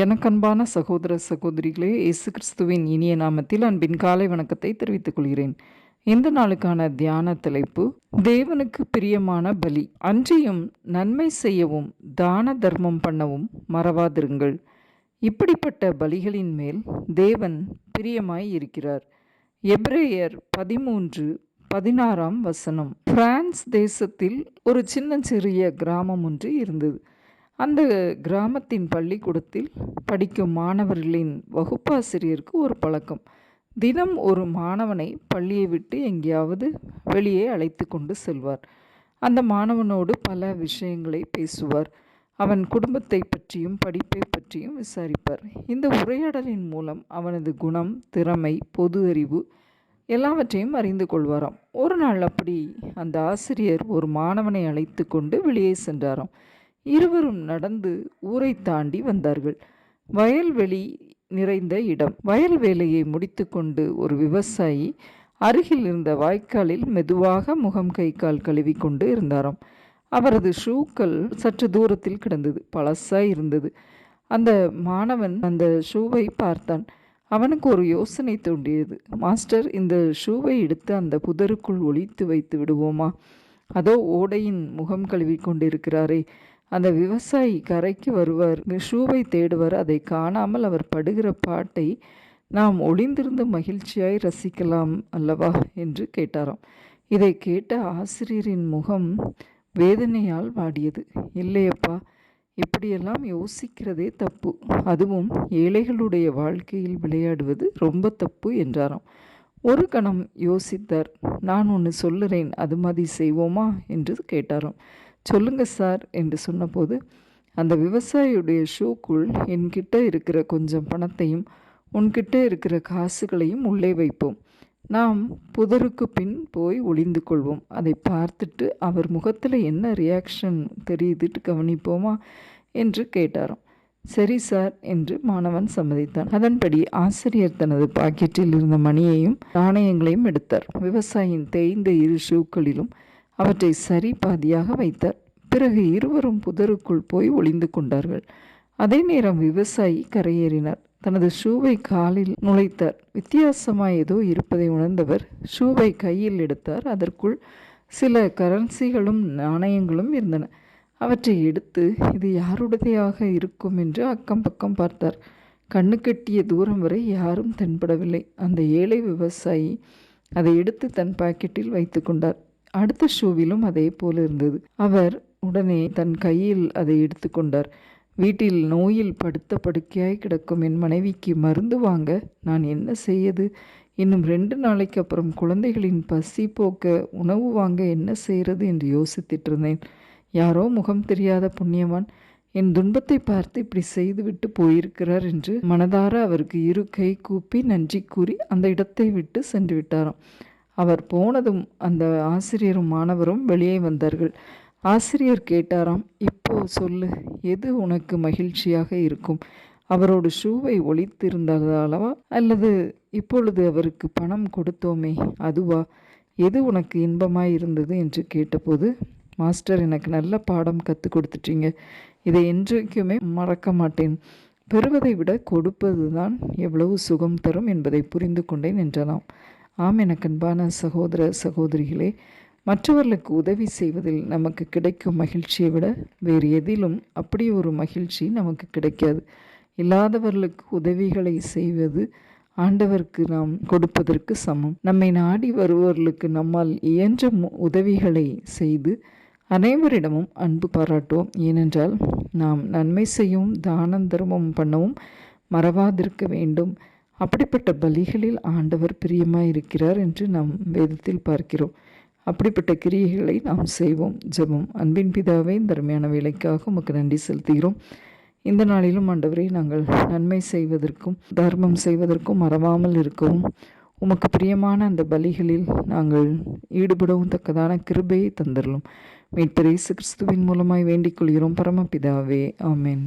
எனக்கன்பான சகோதர சகோதரிகளே இயேசு கிறிஸ்துவின் இனிய நாமத்தில் அன்பின் காலை வணக்கத்தை தெரிவித்துக் கொள்கிறேன். இந்த நாளுக்கான தியான தலைப்பு தேவனுக்கு பிரியமான பலி. அன்றியும் நன்மை செய்யவும் தான தர்மம் பண்ணவும் மறவாதிருங்கள். இப்படிப்பட்ட பலிகளின் மேல் தேவன் பிரியமாய் இருக்கிறார். எப்ரேயர் பதிமூன்று பதினாறாம் வசனம். பிரான்ஸ் தேசத்தில் ஒரு சின்ன சிறிய கிராமம் ஒன்று இருந்தது. அந்த கிராமத்தின் பள்ளிக்கூடத்தில் படிக்கும் மாணவர்களின் வகுப்பாசிரியருக்கு ஒரு பழக்கம். தினம் ஒரு மாணவனை பள்ளியை விட்டு எங்கேயாவது வெளியே அழைத்து கொண்டு செல்வார். அந்த மாணவனோடு பல விஷயங்களை பேசுவார். அவன் குடும்பத்தை பற்றியும் படிப்பை பற்றியும் விசாரிப்பார். இந்த உரையாடலின் மூலம் அவனது குணம் திறமை பொது அறிவு எல்லாவற்றையும் அறிந்து கொள்வாராம். ஒரு நாள் அப்படி அந்த ஆசிரியர் ஒரு மாணவனை அழைத்து கொண்டு வெளியே சென்றாராம். இருவரும் நடந்து ஊரை தாண்டி வந்தார்கள். வயல்வெளி நிறைந்த இடம். வயல் வேலையை முடித்துக்கொண்டு ஒரு விவசாயி அருகில் இருந்த வாய்க்காலில் மெதுவாக முகம் கை கால் கழுவி கொண்டு இருந்தாராம். அவரது ஷூக்கள் சற்று தூரத்தில் கிடந்தது. பழசாக இருந்தது. அந்த மாணவன் அந்த ஷூவை பார்த்தான். அவனுக்கு ஒரு யோசனை தோன்றியது. மாஸ்டர் இந்த ஷூவை எடுத்து அந்த புதருக்குள் ஒழித்து வைத்து விடுவோமா? அதோ ஓடையின் முகம் கழுவி கொண்டிருக்கிறாரே அந்த விவசாயி கரைக்கு வருவார். ஷூவை தேடுவார். அதை காணாமல் அவர் படுகிற பாட்டை நாம் ஒளிந்திருந்து மகிழ்ச்சியாய் ரசிக்கலாம் அல்லவா என்று கேட்டாராம். இதை கேட்ட ஆசிரியரின் முகம் வேதனையால் வாடியது. இல்லையப்பா இப்படியெல்லாம் யோசிக்கிறதே தப்பு. அதுவும் ஏழைகளுடைய வாழ்க்கையில் விளையாடுவது ரொம்ப தப்பு என்றாராம். ஒரு கணம் யோசித்தார். நான் ஒன்று சொல்லுறேன். அது மாதிரி செய்வோமா? என்று கேட்டாராம். சொல்லுங்க சார் என்று சொன்னபோது அந்த விவசாயியுடைய ஷூக்குள் என்கிட்ட இருக்கிற கொஞ்சம் பணத்தையும் உன்கிட்ட இருக்கிற காசுகளையும் உள்ளே வைப்போம். நாம் புதருக்கு பின் போய் ஒளிந்து கொள்வோம். அதை பார்த்துட்டு அவர் முகத்தில் என்ன ரியாக்ஷன் தெரியுதுட்டு கவனிப்போமா என்று கேட்டாராம். சரி சார் என்று மாணவன் சம்மதித்தான். அதன்படி ஆசிரியர் தனது பாக்கெட்டில் இருந்த மணியையும் நாணயங்களையும் எடுத்தார். விவசாயியின் தேய்ந்த இரு ஷூக்களிலும் அவற்றை சரி பாதியாக வைத்தார் பிறகு இருவரும் புதருக்குள் போய் ஒளிந்து கொண்டார்கள். அதே நேரம் விவசாயி கரையேறினார். தனது ஷூவை காலில் நுழைத்தார் வித்தியாசமாக ஏதோ இருப்பதை உணர்ந்தவர் ஷூவை கையில் எடுத்தார். அதற்குள் சில கரன்சிகளும் நாணயங்களும் இருந்தன. அவற்றை எடுத்து இது யாருடையதாக இருக்கும்? என்று அக்கம் பக்கம் பார்த்தார். கண்ணு கட்டிய தூரம் வரை யாரும் தென்படவில்லை. அந்த ஏழை விவசாயி அதை எடுத்து தன் பாக்கெட்டில் வைத்து கொண்டார். அடுத்த ஷூவிலும் அதே போல இருந்தது. அவர் உடனே தன் கையில் அதை எடுத்துக்கொண்டார் வீட்டில் நோயில் படுத்த படுக்கையாய் கிடக்கும் என் மனைவிக்கு மருந்து வாங்க. நான் என்ன செய்யது? இன்னும் ரெண்டு நாளைக்கு அப்புறம் குழந்தைகளின் பசி போக்க உணவு வாங்க என்ன செய்கிறது என்று யோசித்திட்டு இருந்தேன். யாரோ முகம் தெரியாத புண்ணியவான். என் துன்பத்தை பார்த்து இப்படி செய்துவிட்டு போயிருக்கிறார் என்று மனதார அவருக்கு இரு கை கூப்பி நன்றி கூறி அந்த இடத்தை விட்டு சென்று விட்டாராம். அவர் போனதும் அந்த ஆசிரியரும் மாணவரும் வெளியே வந்தார்கள். ஆசிரியர் கேட்டாராம் இப்போ சொல்லு எது உனக்கு மகிழ்ச்சியாக இருக்கும்? அவரோட ஷூவை ஒழித்திருந்ததாலவா அல்லது இப்பொழுது அவருக்கு பணம் கொடுத்தோமே அதுவா? எது உனக்கு இன்பமாய் இருந்தது என்று கேட்டபோது மாஸ்டர் எனக்கு நல்ல பாடம் கற்றுக் கொடுத்துட்டீங்க. இதை என்றைக்குமே மறக்க மாட்டேன். பெறுவதை விட கொடுப்பது தான் எவ்வளவு சுகம் தரும் என்பதை புரிந்து கொண்டேன் என்றலாம் ஆம் எனக்கு அன்பான சகோதர சகோதரிகளே மற்றவர்களுக்கு உதவி செய்வதில் நமக்கு கிடைக்கும் மகிழ்ச்சியை விட வேறு எதிலும் அப்படி ஒரு மகிழ்ச்சி நமக்கு கிடைக்காது. இல்லாதவர்களுக்கு உதவிகளை செய்வது ஆண்டவருக்கு நாம் கொடுப்பதற்கு சமம். நம்மை நாடி வருபவர்களுக்கு நம்மால் இயன்ற உதவிகளை செய்து அனைவரிடமும் அன்பு பாராட்டுவோம். ஏனென்றால் நாம் நன்மை செய்யவும் தானம் தர்மம் பண்ணவும் மறவாதிருக்க வேண்டும். அப்படிப்பட்ட பலிகளில் ஆண்டவர் பிரியமாக இருக்கிறார் என்று நாம் வேதத்தில் பார்க்கிறோம். அப்படிப்பட்ட கிரியைகளை நாம் செய்வோம் ஜெபம். அன்பின் பிதாவே இந்த அருமையான வேலைக்காக உமக்கு நன்றி செலுத்துகிறோம். இந்த நாளிலும் ஆண்டவரை நாங்கள் நன்மை செய்வதற்கும் தர்மம் செய்வதற்கும் மறவாமல் இருக்கவும் உமக்கு பிரியமான அந்த பலிகளில் நாங்கள் ஈடுபடவும் தக்கதான கிருபையை தந்தரலும். மீட்பரேசு கிறிஸ்துவின் மூலமாய் வேண்டிக் கொள்கிறோம். பரமபிதாவே ஆமேன்.